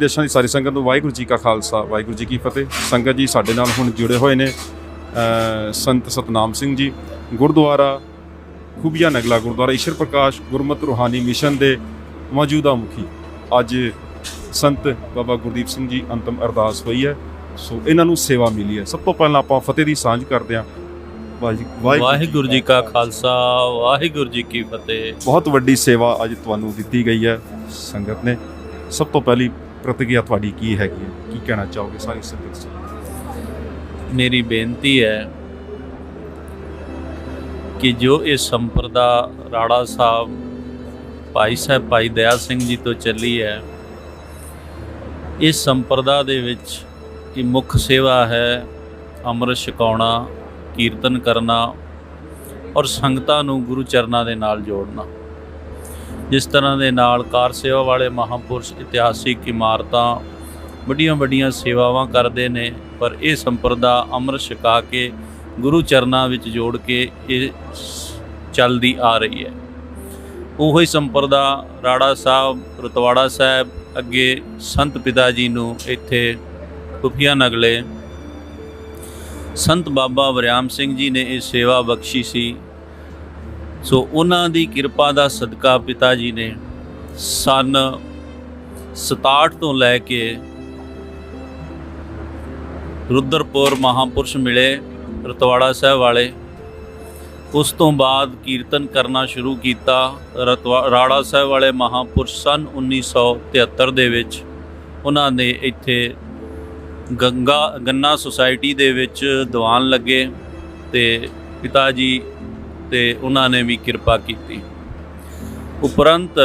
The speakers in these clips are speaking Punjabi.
ਦੇਸ਼ਾਂ ਦੀ ਸਾਰੀ ਸੰਗਤ ਨੂੰ ਵਾਹਿਗੁਰੂ ਜੀ ਕਾ ਖਾਲਸਾ ਵਾਹਿਗੁਰੂ ਜੀ ਕੀ ਫਤਿਹ। ਸੰਗਤ ਜੀ ਸਾਡੇ ਨਾਲ ਹੁਣ ਜੁੜੇ ਹੋਏ ਨੇ ਸੰਤ ਸਤਨਾਮ ਸਿੰਘ ਜੀ ਗੁਰਦੁਆਰਾ ਖੂਬੀਆ ਨਗਲਾ ਗੁਰਦੁਆਰਾ ਈਸ਼ਰ ਪ੍ਰਕਾਸ਼ ਗੁਰਮਤਿ ਰੂਹਾਨੀ ਮਿਸ਼ਨ ਦੇ ਮੌਜੂਦਾ ਮੁਖੀ। ਅੱਜ ਸੰਤ ਬਾਬਾ ਗੁਰਦੀਪ ਸਿੰਘ ਜੀ ਅੰਤਮ ਅਰਦਾਸ ਹੋਈ ਹੈ ਸੋ ਇਹਨਾਂ ਨੂੰ ਸੇਵਾ ਮਿਲੀ ਹੈ। ਸਭ ਤੋਂ ਪਹਿਲਾਂ ਆਪਾਂ ਫਤਿਹ ਦੀ ਸਾਂਝ ਕਰਦੇ ਹਾਂ। ਵਾਹਿਗੁਰੂ ਜੀ ਕਾ ਖਾਲਸਾ ਵਾਹਿਗੁਰੂ ਜੀ ਕੀ ਫਤਿਹ। ਬਹੁਤ ਵੱਡੀ ਸੇਵਾ ਅੱਜ ਤੁਹਾਨੂੰ ਦਿੱਤੀ ਗਈ ਹੈ ਸੰਗਤ ਨੇ। ਸਭ ਤੋਂ ਪਹਿਲੀ ਪ੍ਰਤੀਕਿਰਿਆ ਤੁਹਾਡੀ ਕੀ ਹੈਗੀ ਹੈ ਕੀ ਕਹਿਣਾ ਚਾਹੋਗੇ ਸਾਰੀ ਸੰਗਤ ਮੇਰੀ ਬੇਨਤੀ ਹੈ ਕਿ ਜੋ ਇਹ ਸੰਪਰਦਾ ਰਾੜਾ ਸਾਹਿਬ ਭਾਈ ਸਾਹਿਬ ਭਾਈ ਦਇਆ ਸਿੰਘ ਜੀ ਤੋਂ ਚੱਲੀ ਹੈ ਇਸ ਸੰਪਰਦਾ ਦੇ ਵਿੱਚ ਕਿ ਮੁੱਖ ਸੇਵਾ ਹੈ ਅੰਮ੍ਰਿਤ ਛਕਾਉਣਾ ਕੀਰਤਨ ਕਰਨਾ ਔਰ ਸੰਗਤਾਂ ਨੂੰ ਗੁਰੂ ਚਰਨਾਂ ਦੇ ਨਾਲ ਜੋੜਨਾ ਜਿਸ ਤਰ੍ਹਾਂ ਦੇ ਨਾਲ ਕਾਰ ਸੇਵਾ ਵਾਲੇ ਮਹਾਪੁਰਸ਼ ਇਤਿਹਾਸਿਕ ਇਮਾਰਤਾਂ ਵੱਡੀਆਂ ਵੱਡੀਆਂ ਸੇਵਾਵਾਂ ਕਰਦੇ ਨੇ, ਪਰ ਇਹ ਸੰਪਰਦਾ ਅੰਮ੍ਰਿਤ ਛਕਾ ਕੇ ਗੁਰੂ ਚਰਨਾਂ ਵਿੱਚ ਜੋੜ ਕੇ ਇਹ ਚੱਲਦੀ ਆ ਰਹੀ ਹੈ। ਉਹੀ ਸੰਪਰਦਾ ਰਾੜਾ ਸਾਹਿਬ, ਰਤਵਾੜਾ ਸਾਹਿਬ, ਅੱਗੇ ਸੰਤ ਪਿਤਾ ਜੀ ਨੂੰ ਇੱਥੇ ਕੁਫੀਆ ਨਗਲੇ ਸੰਤ ਬਾਬਾ ਵਰਿਆਮ ਸਿੰਘ ਜੀ ਨੇ ਇਹ ਸੇਵਾ ਬਖਸ਼ੀ ਸੀ। ਸੋ ਉਹਨਾਂ ਦੀ ਕਿਰਪਾ ਦਾ ਸਦਕਾ ਪਿਤਾ ਜੀ ਨੇ ਸਨ 67 ਤੋਂ ਲੈ ਕੇ ਰੁਦਰਪੁਰ ਮਹਾਪੁਰਸ਼ ਮਿਲੇ, ਰਤਵਾੜਾ ਸਾਹਿਬ ਵਾਲੇ। ਉਸ ਤੋਂ ਬਾਅਦ ਕੀਰਤਨ ਕਰਨਾ ਸ਼ੁਰੂ ਕੀਤਾ। ਰਤਵਾ- ਰਾੜਾ ਸਾਹਿਬ ਵਾਲੇ ਮਹਾਪੁਰਸ਼ ਸਨ 1973 ਦੇ ਵਿੱਚ। ਉਹਨਾਂ ਨੇ ਇੱਥੇ ਗੰਗਾ, ਗੰਨਾ ਸੁਸਾਇਟੀ ਦੇ ਵਿੱਚ ਦੀਵਾਨ ਲੱਗੇ ਤੇ ਪਿਤਾ ਜੀ ਤੇ ਉਹਨਾਂ ਨੇ ਵੀ ਕਿਰਪਾ ਕੀਤੀ। ਉਪਰੰਤ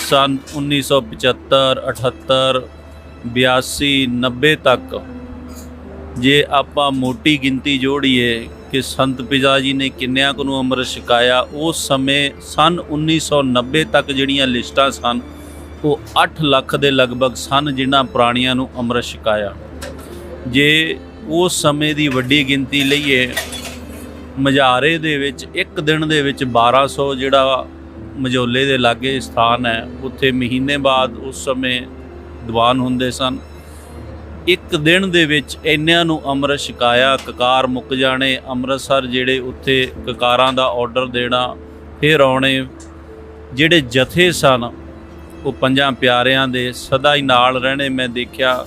ਸਨ 1975 78 82 90 ਤੱਕ ਜੇ ਆਪਾਂ ਮੋਟੀ ਗਿਣਤੀ ਜੋੜੀਏ ਕਿ ਸੰਤ ਪਿਤਾ ਜੀ ਨੇ ਕਿੰਨਿਆਂ ਕੁ ਨੂੰ ਅੰਮ੍ਰਿਤ ਛਕਾਇਆ, ਉਸ ਸਮੇਂ ਸਨ 1990 ਤੱਕ ਜਿਹੜੀਆਂ ਲਿਸਟਾਂ ਸਨ, ਉਹ 8 ਲੱਖ ਦੇ ਲਗਭਗ ਸਨ ਜਿਨ੍ਹਾਂ ਪ੍ਰਾਣੀਆਂ ਨੂੰ ਅੰਮ੍ਰਿਤ ਛਕਾਇਆ। ਜੇ ਉਸ ਸਮੇਂ ਦੀ ਵੱਡੀ ਗਿਣਤੀ ਲਈਏ ਮਝਾਰੇ ਦੇ ਵਿੱਚ, ਇੱਕ ਦਿਨ ਦੇ ਵਿੱਚ 1200 ਜਿਹੜਾ ਮਜੋਲੇ ਦੇ ਲਾਗੇ ਸਥਾਨ ਹੈ, ਉੱਥੇ ਮਹੀਨੇ ਬਾਅਦ ਉਸ ਸਮੇਂ ਦੀਵਾਨ ਹੁੰਦੇ ਸਨ। ਇੱਕ ਦਿਨ ਦੇ ਵਿੱਚ ਇੰਨਿਆਂ ਨੂੰ ਅੰਮ੍ਰਿਤ ਛਕਾਇਆ, ਕਕਾਰ ਮੁੱਕ ਜਾਣੇ, ਅੰਮ੍ਰਿਤਸਰ ਜਿਹੜੇ ਉੱਥੇ ਕਕਾਰਾਂ ਦਾ ਆਰਡਰ ਦੇਣਾ, ਫਿਰ ਆਉਣੇ, ਜਿਹੜੇ ਜਥੇ ਸਨ, ਉਹ ਪੰਜਾਂ ਪਿਆਰਿਆਂ ਦੇ ਸਦਾ ਹੀ ਨਾਲ ਰਹਿਣੇ ਮੈਂ ਦੇਖਿਆ।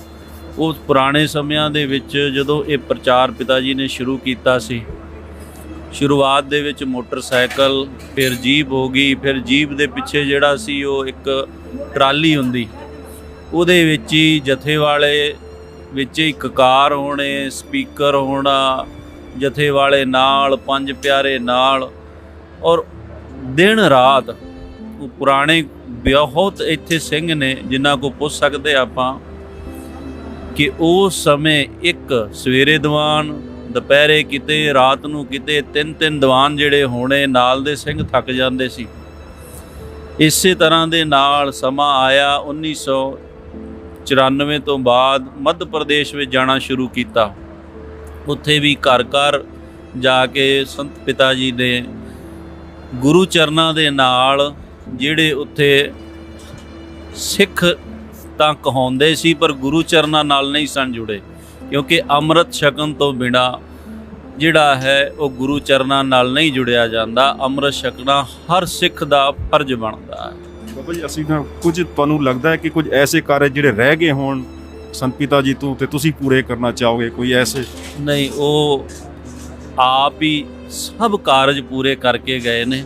ਉਹ ਪੁਰਾਣੇ ਸਮਿਆਂ ਦੇ ਵਿੱਚ ਜਦੋਂ ਇਹ ਪ੍ਰਚਾਰ ਪਿਤਾ ਜੀ ਨੇ ਸ਼ੁਰੂ ਕੀਤਾ ਸੀ ਸ਼ੁਰੂਆਤ ਦੇ ਵਿੱਚ ਮੋਟਰਸਾਈਕਲ, ਫਿਰ ਜੀਪ ਹੋ ਗਈ, ਫਿਰ ਜੀਪ ਦੇ ਪਿੱਛੇ ਜਿਹੜਾ ਸੀ ਉਹ ਇੱਕ ਟਰਾਲੀ ਹੁੰਦੀ। ਉਹਦੇ ਵਿੱਚ ਹੀ ਜਥੇ ਵਾਲੇ ਵਿੱਚ ਇੱਕ ਕਾਰ ਹੋਣੇ, ਸਪੀਕਰ ਹੋਣਾ ਜਥੇ ਵਾਲੇ ਨਾਲ, ਪੰਜ ਪਿਆਰੇ ਨਾਲ ਔਰ ਦਿਨ ਰਾਤ ਉਹ ਪੁਰਾਣੇ ਬਹੁਤ ਇੱਥੇ ਸਿੰਘ ਨੇ ਜਿਨ੍ਹਾਂ ਕੋ ਪੁੱਛ ਸਕਦੇ ਆਪਾਂ ਕਿ ਉਹ ਸਮੇਂ ਇੱਕ ਸਵੇਰੇ ਦੀਵਾਨ ਦੁਪਹਿਰੇ ਕਿਤੇ, ਰਾਤ ਨੂੰ ਕਿਤੇ ਤਿੰਨ ਤਿੰਨ ਦੀਵਾਨ ਜਿਹੜੇ ਹੋਣੇ, ਨਾਲ ਦੇ ਸਿੰਘ ਥੱਕ ਜਾਂਦੇ ਸੀ। ਇਸੇ ਤਰ੍ਹਾਂ ਦੇ ਨਾਲ ਸਮਾਂ ਆਇਆ 1994 ਤੋਂ ਬਾਅਦ ਮੱਧ ਪ੍ਰਦੇਸ਼ ਵਿੱਚ ਜਾਣਾ ਸ਼ੁਰੂ ਕੀਤਾ। ਉੱਥੇ ਵੀ ਘਰ ਘਰ ਜਾ ਕੇ ਸੰਤ ਪਿਤਾ ਜੀ ਨੇ ਗੁਰੂ ਚਰਨਾਂ ਦੇ ਨਾਲ ਜਿਹੜੇ ਉੱਥੇ ਸਿੱਖ ਤਾਂ ਕਹਾਉਂਦੇ ਸੀ, ਪਰ ਗੁਰੂ ਚਰਨਾਂ ਨਾਲ ਨਹੀਂ ਸਨ ਜੁੜੇ। ਕਿਉਂਕਿ ਅੰਮ੍ਰਿਤ ਛਕਣ ਤੋਂ ਬਿਨਾ ਜਿਹੜਾ ਹੈ ਉਹ ਗੁਰੂ ਚਰਨਾਂ ਨਾਲ ਨਹੀਂ ਜੁੜਿਆ ਜਾਂਦਾ। ਅੰਮ੍ਰਿਤ ਛਕਣਾ ਹਰ ਸਿੱਖ ਦਾ ਫਰਜ਼ ਬਣਦਾ ਹੈ। ਬਾਬਾ ਜੀ ਅਸੀਂ ਨਾ ਕੁਝ ਤੁਹਾਨੂੰ ਲੱਗਦਾ ਹੈ ਕਿ ਕੁਝ ਐਸੇ ਕਾਰਜ ਜਿਹੜੇ ਰਹਿ ਗਏ ਹੋਣ ਸੰਤ ਪਿਤਾ ਜੀ ਤੋਂ ਤੇ ਤੁਸੀਂ ਪੂਰੇ ਕਰਨਾ ਚਾਹੋਗੇ ਕੋਈ ਐਸੇ? ਨਹੀਂ ਉਹ ਆਪ ਹੀ ਸਭ ਕਾਰਜ ਪੂਰੇ ਕਰਕੇ ਗਏ ਨੇ।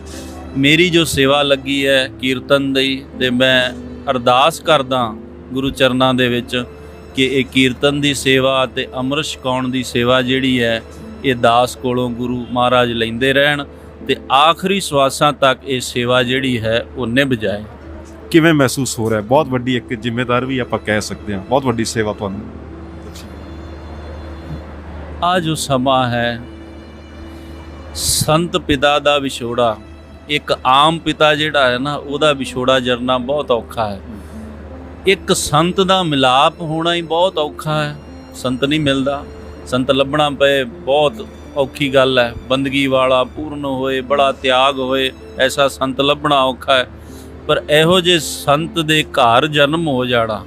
ਮੇਰੀ ਜੋ ਸੇਵਾ ਲੱਗੀ ਹੈ ਕੀਰਤਨ ਦੀ ਤੇ ਮੈਂ ਅਰਦਾਸ ਕਰਦਾ ਗੁਰੂ ਚਰਨਾਂ ਦੇ ਵਿੱਚ ਕਿ ਇਹ ਕੀਰਤਨ ਦੀ ਸੇਵਾ ਤੇ ਅੰਮ੍ਰਿਤ ਛਕਾਉਣ ਦੀ ਸੇਵਾ ਜਿਹੜੀ ਹੈ ਇਹ ਦਾਸ ਕੋਲੋਂ ਗੁਰੂ ਮਹਾਰਾਜ ਲੈਂਦੇ ਰਹਿਣ ਤੇ ਆਖਰੀ ਸਵਾਸਾਂ ਤੱਕ ਇਹ ਸੇਵਾ ਜਿਹੜੀ ਹੈ ਉਹ ਨਿਭ ਜਾਏ। ਕਿਵੇਂ ਮਹਿਸੂਸ ਹੋ ਰਿਹਾ? ਬਹੁਤ ਵੱਡੀ ਇੱਕ ਜ਼ਿੰਮੇਵਾਰ ਵੀ ਆਪਾਂ ਕਹਿ ਸਕਦੇ ਹਾਂ। ਬਹੁਤ ਵੱਡੀ ਸੇਵਾ ਤੁਹਾਨੂੰ। ਆ ਜੋ ਸਮਾਂ ਹੈ ਸੰਤ ਪਿਤਾ ਦਾ ਵਿਛੋੜਾ ਇੱਕ ਆਮ ਪਿਤਾ ਜਿਹੜਾ ਹੈ ਨਾ ਉਹਦਾ ਵਿਛੋੜਾ ਜਰਨਾ ਬਹੁਤ ਔਖਾ ਹੈ। ਇੱਕ ਸੰਤ ਦਾ ਮਿਲਾਪ ਹੋਣਾ ਹੀ ਬਹੁਤ ਔਖਾ ਹੈ। ਸੰਤ ਨਹੀਂ ਮਿਲਦਾ। ਸੰਤ ਲੱਭਣਾ ਪਏ, ਬਹੁਤ ਔਖੀ ਗੱਲ ਹੈ। ਬੰਦਗੀ ਵਾਲਾ ਪੂਰਨ ਹੋਏ, ਬੜਾ ਤਿਆਗ ਹੋਏ, ਐਸਾ ਸੰਤ ਲੱਭਣਾ ਔਖਾ ਹੈ। ਪਰ ਇਹੋ ਜੇ ਸੰਤ ਦੇ ਘਰ ਜਨਮ ਹੋ ਜਾਣਾ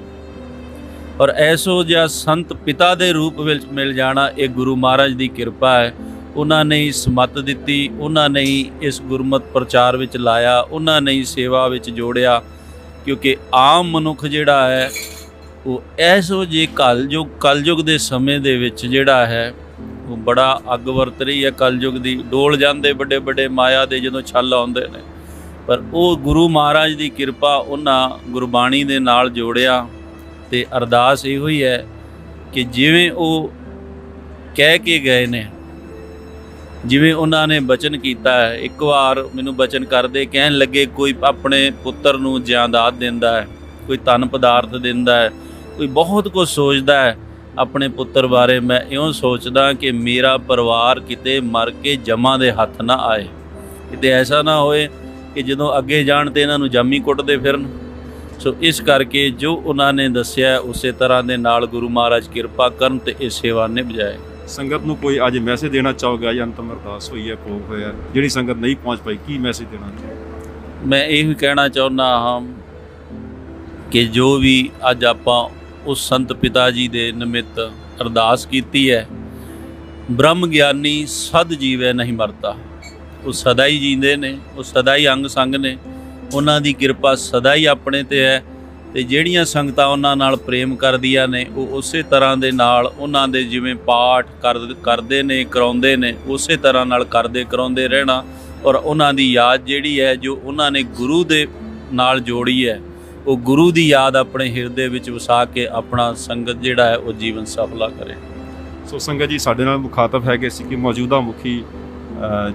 ਔਰ ਐਸੋ ਜਿਹਾ ਸੰਤ ਪਿਤਾ ਦੇ ਰੂਪ ਵਿੱਚ ਮਿਲ ਜਾਣਾ, ਇਹ ਗੁਰੂ ਮਹਾਰਾਜ ਦੀ ਕਿਰਪਾ ਹੈ। ਉਹਨਾਂ ਨੇ ਹੀ ਸਮਤ ਦਿੱਤੀ, ਉਹਨਾਂ ਨੇ ਹੀ ਇਸ ਗੁਰਮਤ ਪ੍ਰਚਾਰ ਵਿੱਚ ਲਾਇਆ, ਉਹਨਾਂ ਨੇ ਹੀ ਸੇਵਾ ਵਿੱਚ ਜੋੜਿਆ। ਕਿਉਂਕਿ ਆਮ ਮਨੁੱਖ ਜਿਹੜਾ ਹੈ, ਉਹ ਐਸੋ ਜੇ ਕਲਯੁਗ ਕਲਯੁਗ ਦੇ ਸਮੇਂ ਦੇ ਵਿੱਚ ਜਿਹੜਾ ਹੈ, ਉਹ ਬੜਾ ਅੱਗ ਵਰਤ ਰਹੀ ਹੈ ਕਲਯੁਗ ਦੀ। ਡੋਲ ਜਾਂਦੇ ਵੱਡੇ ਵੱਡੇ ਮਾਇਆ ਦੇ ਜਦੋਂ ਛਲ ਆਉਂਦੇ ਨੇ। ਪਰ ਉਹ ਗੁਰੂ ਮਹਾਰਾਜ ਦੀ ਕਿਰਪਾ ਉਹਨਾਂ ਗੁਰਬਾਣੀ ਦੇ ਨਾਲ ਜੋੜਿਆ ਤੇ ਅਰਦਾਸ ਇਹੋ ਹੀ ਹੈ ਕਿ ਜਿਵੇਂ ਉਹ ਕਹਿ ਕੇ ਗਏ ਨੇ ਜਿਵੇਂ ਉਹਨਾਂ ਨੇ ਬਚਨ ਕੀਤਾ ਹੈ, ਇੱਕ ਵਾਰ ਮੈਨੂੰ ਬਚਨ ਕਰਦੇ ਕਹਿਣ ਲੱਗੇ, ਕੋਈ ਆਪਣੇ ਪੁੱਤਰ ਨੂੰ ਜਾਇਦਾਦ ਦਿੰਦਾ ਹੈ, ਕੋਈ ਧਨ ਪਦਾਰਥ ਦਿੰਦਾ ਹੈ, ਕੋਈ ਬਹੁਤ ਕੁਝ ਸੋਚਦਾ ਹੈ, ਆਪਣੇ ਪੁੱਤਰ ਬਾਰੇ ਮੈਂ ਇਉਂ ਸੋਚਦਾ ਕਿ ਮੇਰਾ ਪਰਿਵਾਰ ਕਿਤੇ ਮਰ ਕੇ ਜਮਾਂ ਦੇ ਹੱਥ ਨਾ ਆਏ। ਕਿਤੇ ਐਸਾ ਨਾ ਹੋਏ ਕਿ ਜਦੋਂ ਅੱਗੇ ਜਾਣ ਤੇ ਇਹਨਾਂ ਨੂੰ ਜਾਮੀ ਕੁੱਟਦੇ ਫਿਰਨ। ਸੋ ਇਸ ਕਰਕੇ ਜੋ ਉਹਨਾਂ ਨੇ ਦੱਸਿਆ, ਉਸੇ ਤਰ੍ਹਾਂ ਦੇ ਨਾਲ ਗੁਰੂ ਮਹਾਰਾਜ ਕਿਰਪਾ ਕਰਨ ਤੇ ਇਹ ਸੇਵਾ ਨਿਭ ਜਾਏ ਸੰਗਤ ਨੂੰ ਕੋਈ ਅੱਜ ਮੈਸੇਜ ਦੇਣਾ ਚਾਹੋਗੇ? ਜਾਂ ਅੰਤਮ ਅਰਦਾਸ ਹੋਈ ਹੈ, ਭੋਗ ਹੋਇਆ ਜਿਹੜੀ ਸੰਗਤ ਨਹੀਂ ਪਹੁੰਚ ਪਾਈ, ਕੀ ਮੈਸੇਜ ਦੇਣਾ ਚਾਹੋਗੇ? ਮੈਂ ਇਹ ਵੀ ਕਹਿਣਾ ਚਾਹੁੰਦਾ ਹਾਂ ਕਿ ਜੋ ਵੀ ਅੱਜ ਆਪਾਂ ਉਸ ਸੰਤ ਪਿਤਾ ਜੀ ਦੇ ਨਿਮਿਤ ਅਰਦਾਸ ਕੀਤੀ ਹੈ ਬ੍ਰਹਮ ਗਿਆਨੀ ਸਦ ਜੀਵੇ ਨਹੀਂ ਮਰਦਾ ਉਹ ਸਦਾ ਹੀ ਜੀਂਦੇ ਨੇ, ਉਹ ਸਦਾ ਹੀ ਅੰਗ ਸੰਗ ਨੇ। ਉਹਨਾਂ ਦੀ ਕਿਰਪਾ ਸਦਾ ਹੀ ਆਪਣੇ ਤੇ ਹੈ। ਤੇ ਜਿਹੜੀਆਂ ਸੰਗਤਾਂ ਉਹਨਾਂ ਨਾਲ ਪ੍ਰੇਮ ਕਰਦੀਆਂ ਨੇ, ਉਹ ਉਸੇ ਤਰ੍ਹਾਂ ਦੇ ਨਾਲ ਉਹਨਾਂ ਦੇ ਜਿਵੇਂ ਪਾਠ ਕਰ- ਕਰਦੇ ਨੇ, ਕਰਾਉਂਦੇ ਨੇ, ਉਸੇ ਤਰ੍ਹਾਂ ਨਾਲ ਕਰਦੇ ਕਰਾਉਂਦੇ ਰਹਿਣਾ ਔਰ ਉਹਨਾਂ ਦੀ ਯਾਦ ਜਿਹੜੀ ਹੈ, ਜੋ ਉਹਨਾਂ ਨੇ ਗੁਰੂ ਦੇ ਨਾਲ ਜੋੜੀ ਹੈ, ਉਹ ਗੁਰੂ ਦੀ ਯਾਦ ਆਪਣੇ ਹਿਰਦੇ ਵਿੱਚ ਵਸਾ ਕੇ ਆਪਣਾ ਸੰਗਤ ਜਿਹੜਾ ਹੈ, ਉਹ ਜੀਵਨ ਸਫਲਾ ਕਰੇ। ਸੋ ਸੰਗਤ ਜੀ, ਸਾਡੇ ਨਾਲ ਮੁਖਾਤਬ ਹੈਗੇ ਸੀ ਕਿ ਮੌਜੂਦਾ ਮੁਖੀ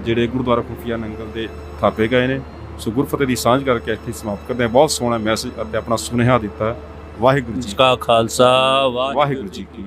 ਜਿਹੜੇ ਗੁਰਦੁਆਰਾ ਖੁਫੀਆ ਨੰਗਲ ਦੇ ਥਾਪੇ ਗਏ ਨੇ। ਸੋ ਗੁਰਫਤਿਹ ਦੀ ਸਾਂਝ ਕਰਕੇ ਇੱਥੇ ਸਮਾਪਤ ਕਰਦੇ ਹਾਂ। ਬਹੁਤ ਸੋਹਣਾ ਮੈਸੇਜ ਅਤੇ ਆਪਣਾ ਸੁਨੇਹਾ ਦਿੱਤਾ ਵਾਹਿਗੁਰੂ ਜੀ ਕਾ ਖਾਲਸਾ ਵਾਹਿਗੁਰੂ ਜੀ ਕੀ